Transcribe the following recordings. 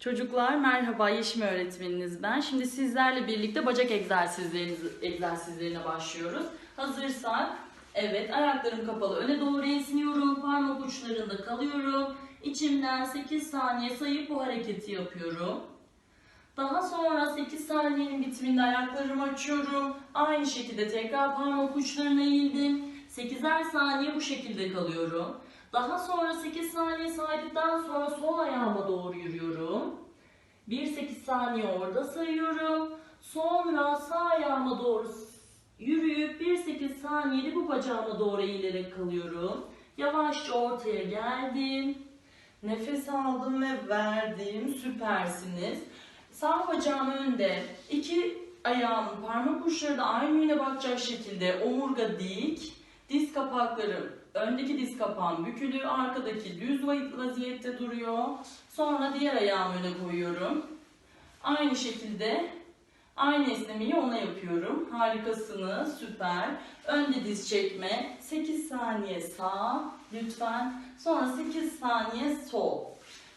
Çocuklar merhaba Yeşim öğretmeniniz ben. Şimdi sizlerle birlikte bacak egzersizleriniz, egzersizlerine başlıyoruz. Hazırsak evet ayaklarım kapalı öne doğru esniyorum. Parmak uçlarında kalıyorum. İçimden 8 saniye sayıp bu hareketi yapıyorum. Daha sonra 8 saniyenin bitiminde ayaklarımı açıyorum. Aynı şekilde tekrar parmak uçlarına eğildim. 8'er saniye bu şekilde kalıyorum. Daha sonra 8 saniye saydıktan sonra sol. 1-8 saniye orada sayıyorum. Sonra sağ ayağıma doğru yürüyüp 1-8 saniyede bu bacağıma doğru eğilerek kalıyorum. Yavaşça ortaya geldim. Nefes aldım ve verdim. Süpersiniz. Sağ bacağım önde. iki ayağımın parmak uçları da aynı yöne bakacak şekilde omurga dik. Diz kapakları öndeki diz kapağım bükülü, arkadaki düz vaziyette duruyor. Sonra diğer ayağımı öne koyuyorum. Aynı şekilde aynı esnemeyi ona yapıyorum. Harikasınız, süper. Önde diz çekme. 8 saniye sağ lütfen. Sonra 8 saniye sol.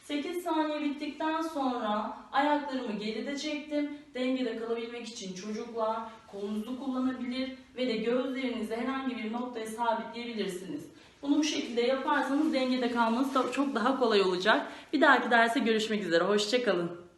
8 saniye bittikten sonra ayaklarımı geride çektim. Dengede kalabilmek için çocuklar kolunuzu kullanabilir ve de gözlerinizi herhangi bir noktaya sabitleyebilirsiniz. Bunu bu şekilde yaparsanız dengede kalmanız çok daha kolay olacak. Bir dahaki derse görüşmek üzere. Hoşçakalın.